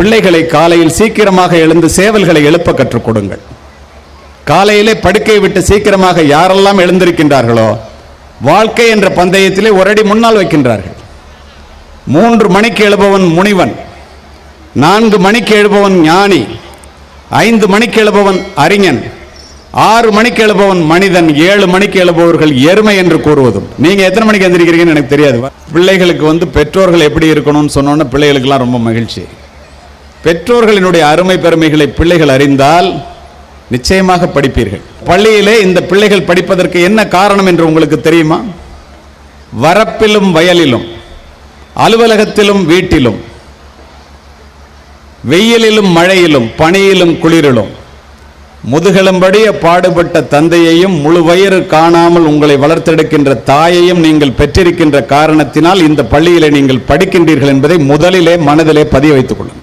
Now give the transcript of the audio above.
பிள்ளைகளை காலையில் சீக்கிரமாக எழுந்து சேவல்களை எழுப்ப கற்றுக் கொடுங்கள். காலையிலே படுக்கை விட்டு சீக்கிரமாக யாரெல்லாம் எழுந்திருக்கின்றார்களோ வாழ்க்கை என்ற பந்தயத்திலே ஒரு அடி முன்னால் வைக்கின்றார்கள். மூன்று மணிக்கு எழுபவன் முனிவன் நான்கு மணிக்கு எழுபவன் ஞானி ஐந்து மணிக்கு எழுபவன் அறிஞன் ஆறு மணிக்கு எழுபவன் மனிதன் ஏழு மணிக்கு எழுபவர்கள் எருமை என்று கூறுவதும். நீங்க எத்தனை மணிக்கு எந்திரிக்கிறீங்கன்னு எனக்கு தெரியாது. பிள்ளைகளுக்கு வந்து பெற்றோர்கள் எப்படி இருக்கணும்னு சொன்னோன்னா பிள்ளைகளுக்கெல்லாம் ரொம்ப மகிழ்ச்சி. பெற்றோர்களினுடைய அருமை பெருமைகளை பிள்ளைகள் அறிந்தால் நிச்சயமாக படிப்பீர்கள். பள்ளியிலே இந்த பிள்ளைகள் படிப்பதற்கு என்ன காரணம் என்று உங்களுக்கு தெரியுமா? வரப்பிலும் வயலிலும் அலுவலகத்திலும் வீட்டிலும் வெயிலிலும் மழையிலும் பனியிலும் குளிரிலும் முதுகெலும்படிய பாடுபட்ட தந்தையையும் முழு வயிறு காணாமல் உங்களை வளர்த்தெடுக்கின்ற தாயையும் நீங்கள் பெற்றிருக்கின்ற காரணத்தினால் இந்த பள்ளியிலே நீங்கள் படிக்கின்றீர்கள் என்பதை முதலிலே மனதிலே பதிய வைத்துக் கொள்ளுங்கள்.